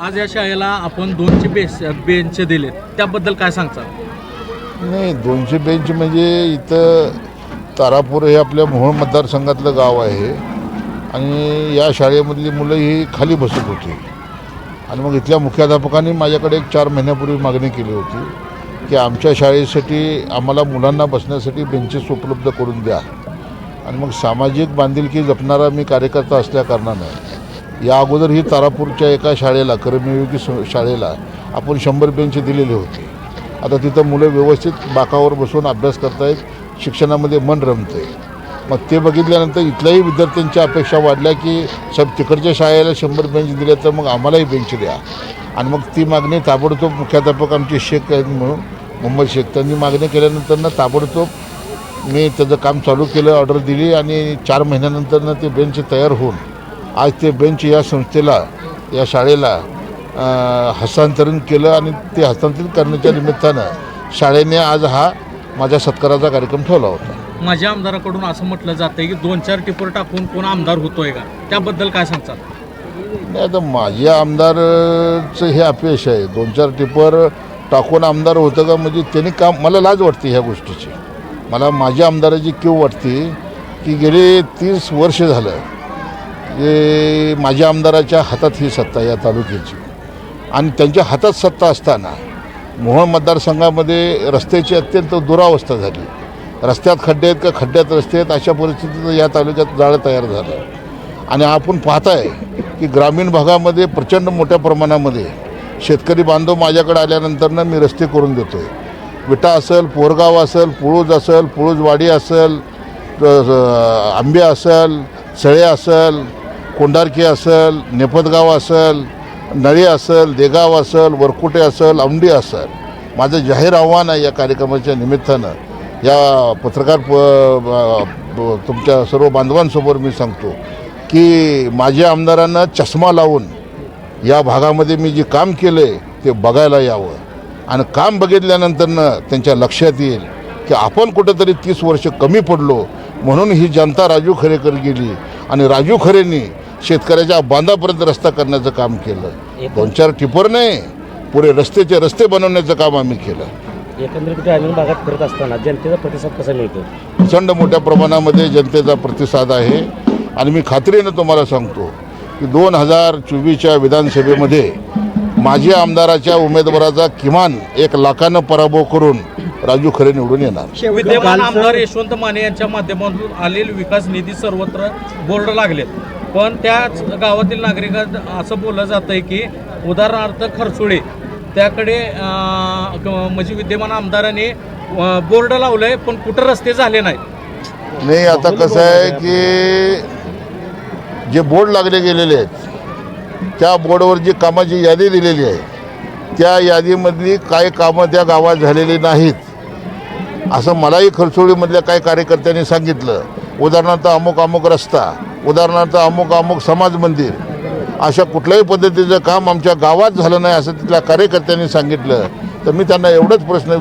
आज या शाळेला आपण दोनशे बेस बेंच दिले त्याबद्दल काय सांगता? नाही दोनशे बेंच म्हणजे इथं तारापूर हे आपल्या मोहोळ मतदारसंघातलं गाव आहे. आणि या शाळेमधली मुलं ही खाली बसत होती. आणि मग इथल्या मुख्याध्यापकांनी माझ्याकडे एक चार महिन्यापूर्वी मागणी केली होती की आमच्या शाळेसाठी आम्हाला मुलांना बसण्यासाठी बेंचेस उपलब्ध करून द्या. आणि मग सामाजिक बांधिलकी जपणारा मी कार्यकर्ता असल्याकारणानं या अगोदर ही तारापूरच्या एका शाळेला कर्मयोगी स- शाळेला आपण शंभर बेंच दिलेले होते. आता तिथं मुलं व्यवस्थित बाकावर बसून अभ्यास करतायत शिक्षणामध्ये मन रमते मग ते बघितल्यानंतर इथल्याही विद्यार्थ्यांच्या अपेक्षा वाढल्या की सब तिकडच्या शाळेला शंभर बेंच दिले तर मग आम्हालाही बेंच द्या. आणि मग ती मागणी ताबडतोब मुख्याध्यापक आमचे शेख आहेत म्हणून मुंबई शेख त्यांनी मागणी केल्यानंतर ना ताबडतोब मी त्याचं काम चालू केलं ऑर्डर दिली आणि चार महिन्यानंतर ते बेंच तयार होऊन आज ते बेंच या संस्थेला या शाळेला हस्तांतरण केलं आणि ते हस्तांतरित करण्याच्या निमित्तानं शाळेने आज हा माझ्या सत्काराचा कार्यक्रम ठेवला होता. माझ्या आमदाराकडून असं म्हटलं जातंय की दोन चार टिपर टाकून कोण आमदार होतोय का? त्याबद्दल काय सांगतात? नाही आता माझ्या आमदारचं हे अपयश आहे. दोन चार टिपर टाकून आमदार होतं का? म्हणजे त्यांनी काम मला लाज वाटते ह्या गोष्टीची. मला माझ्या आमदाराची कीव वाटते की गेले तीस वर्ष झालं हे माझ्या आमदाराच्या हातात ही सत्ता या तालुक्याची. आणि त्यांच्या हातात सत्ता असताना मोहोळ मतदारसंघामध्ये रस्त्याची अत्यंत दुरावस्था झाली. रस्त्यात खड्डे आहेत का? खड्ड्यात रस्ते आहेत. अशा परिस्थितीत या तालुक्यात जाळं तयार झालं. आणि आपण पाहताय की ग्रामीण भागामध्ये प्रचंड मोठ्या प्रमाणामध्ये शेतकरी बांधव माझ्याकडे आल्यानंतरनं मी रस्ते करून देतो आहे विटा असेल पोरगाव असेल पुळूज असेल पुळूजवाडी असेल आंबे असेल सळे असेल कोंडारकी असेल नेपदगाव असेल नळी असेल देगाव असेल वरकुटे असेल औंडी असेल. माझं जाहीर आव्हान आहे या कार्यक्रमाच्या निमित्तानं. या पत्रकार प तुमच्या सर्व बांधवांसमोर मी सांगतो की माझ्या आमदारांना चष्मा लावून या भागामध्ये मी जे काम केलं आहे ते बघायला यावं. आणि काम बघितल्यानंतरनं त्यांच्या लक्षात येईल की आपण कुठंतरी तीस वर्ष कमी पडलो म्हणून ही जनता राजू खरेकर गेली. आणि राजू खरेंनी शेतकऱ्याच्या बांधापर्यंत रस्ता करण्याचं काम केलं. दोन चार टिपर नाही पुरे रस्त्याचे रस्ते बनवण्याचं काम आम्ही केलं. एकंदरीत ग्रामीण भागात फिरत असताना जनतेचा प्रतिसाद कसा मिळतो प्रचंड मोठ्या प्रमाणामध्ये जनतेचा प्रतिसाद आहे. आणि मी खात्रीनं तुम्हाला सांगतो की दोन हजार चोवीसच्या विधानसभेमध्ये माजी आमदाराच्या उमेदवाराचा किमान एक लाखानं पराभव करून राजू खरे निवडून येणार. विद्यमान आमदार यशवंत माने यांच्या माध्यमातून आलेले विकास निधी सर्वत्र बोर्ड लागलेत. पण त्याच गावातील नागरिकांत असं बोललं जात आहे की उदाहरणार्थ खरसुळे त्याकडे म्हणजे विद्यमान आमदाराने बोर्ड लावलंय पण कुठं रस्ते झाले नाहीत. नाही आता कसं आहे की जे बोर्ड लागले गेलेले आहेत त्या बोर्डवर जी कामाची यादी दिलेली आहे त्या यादीमधली काही कामं त्या गावात झालेली नाहीत. असं मलाही खरसोळीमधल्या काही कार्यकर्त्यांनी सांगितलं. उदाहरणार्थ अमुक अमुक रस्ता उदाहरणार्थ अमुक अमुक समाज मंदिर अशा कुठल्याही पद्धतीचं काम आमच्या गावात झालं नाही असं तिथल्या कार्यकर्त्यांनी सांगितलं. तर मी त्यांना एवढंच प्रश्न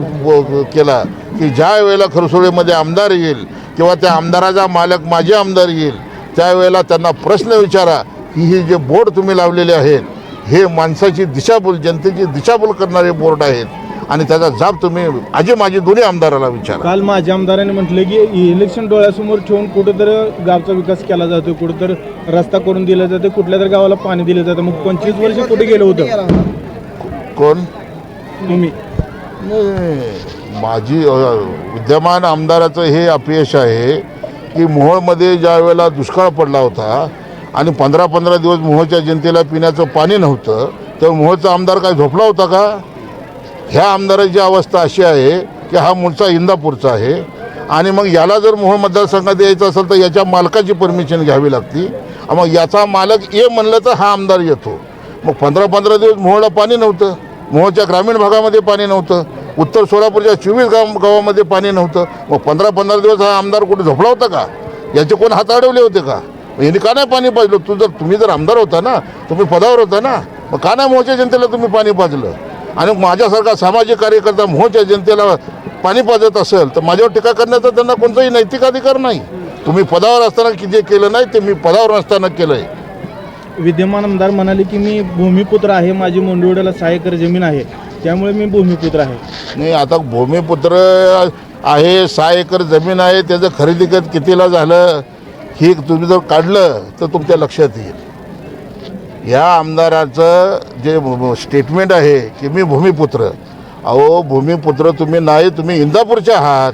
केला की ज्या वेळेला खरसोळीमध्ये आमदार येईल किंवा त्या आमदाराचा मालक माझे आमदार येईल त्यावेळेला त्यांना प्रश्न विचारा की हे जे बोर्ड तुम्ही लावलेले आहेत हे माणसाची दिशाभूल जनतेची दिशाभूल करणारे बोर्ड आहेत. आणि त्याचा जाब तुम्ही आजी माझी दोन्ही आमदाराला विचारा. काल माझ्या आमदारांनी म्हटलं की इलेक्शन डोळ्यासमोर ठेवून कुठंतरी गावचा विकास केला जातो कुठंतरी रस्ता करून दिला जातो कुठल्या तरी गावाला पाणी दिलं जातं. मग पंचवीस वर्ष कुठे गेलं होतं? कोण? तुम्ही. नाही माझी अ, विद्यमान आमदाराचं हे अपयश आहे की मोहोळमध्ये ज्या वेळेला दुष्काळ पडला होता आणि पंधरा पंधरा दिवस मोहोळच्या जनतेला पिण्याचं पाणी नव्हतं तर मोहोळचा आमदार काय झोपला होता का? ह्या आमदाराची अवस्था अशी आहे की हा मूळचा इंदापूरचा आहे. आणि मग याला जर मोहोळ मतदारसंघात यायचं असेल तर याच्या मालकाची परमिशन घ्यावी लागती. मग याचा मालक ये म्हणलं तर हा आमदार येतो. मग पंधरा पंधरा दिवस मोहोळला पाणी नव्हतं. मोहोळच्या ग्रामीण भागामध्ये पाणी नव्हतं. उत्तर सोलापूरच्या चोवीस गाव गावामध्ये पाणी नव्हतं. मग पंधरा पंधरा दिवस हा आमदार कुठे झोपला होता का? याचे कोण हात अडवले होते का? मग यांनी का नाही पाणी पाजलं? तू जर तुम्ही जर आमदार होता ना तुम्ही पदावर होता ना मग का नाही मोहच्या जनतेला तुम्ही पाणी पाजलं? आणि माझ्यासारखा सामाजिक कार्यकर्ता मोहच्या जनतेला पाणी पाजत असेल तर माझ्यावर टीका करण्याचा त्यांना कोणताही नैतिक अधिकार नाही. तुम्ही पदावर असताना की जे केलं नाही ते मी पदावर असताना केलं आहे विद्यमान आमदार म्हणाले की मी भूमिपुत्र आहे माझी मोंडवड्याला सहा एकर जमीन आहे त्यामुळे मी भूमिपुत्र आहे. नाही आता भूमिपुत्र आहे सहा एकर जमीन आहे त्याचं खरेदी कितीला झालं ही तुम्ही जर काढलं तर तुमच्या लक्षात येईल. या आमदाराचं जे स्टेटमेंट आहे की मी भूमिपुत्र. अहो भूमिपुत्र तुम्ही नाही तुम्ही इंदापूरचे आहात.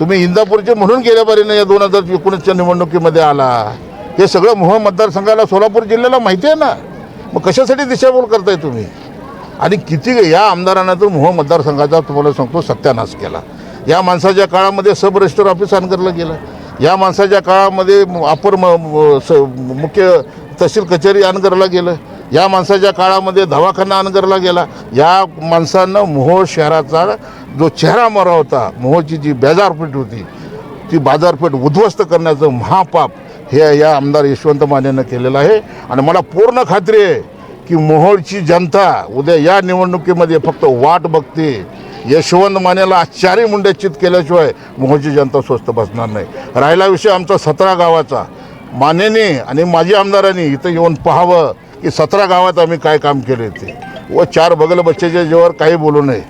तुम्ही इंदापूरचे म्हणून गेल्या बारीनं या दोन हजार एकोणीसच्या निवडणुकीमध्ये आला. हे सगळं मोह मतदारसंघाला सोलापूर जिल्ह्याला माहिती आहे ना? मग कशासाठी दिशाभूल करताय तुम्ही? आणि किती या आमदारानं तर मोह मतदारसंघाचा तुम्हाला सांगतो सत्यानाश केला. या माणसाच्या काळामध्ये सब रजिस्टर ऑफिस अनगरला गेलं. या माणसाच्या काळामध्ये अपर म- स- मुख्य तहसील कचेरी अनगरला गेलं. या माणसाच्या काळामध्ये दवाखाना अनगरला गेला. या माणसानं मोहोळ शहराचा जो चेहरा मरा होता मोहोळची जी बाजारपेठ होती ती बाजारपेठ उद्ध्वस्त करण्याचं महापाप हे या आमदार यशवंत मानेनं केलेलं आहे. आणि मला पूर्ण खात्री आहे की मोहोळची जनता उद्या या निवडणुकीमध्ये फक्त वाट बघते. यशवंत मानेला आश्चारी मुंडेचित केल्याशिवाय मोहोळची जनता स्वस्त बसणार नाही. राहिला विषय आमचा सतरा गावाचा. मानेने आणि माजी आमदारांनी इथं येऊन पाहावं की सतरा गावात आम्ही काय काम केले ते. व चार बगल बच्चेच्या जेव्हा काही बोलू नये.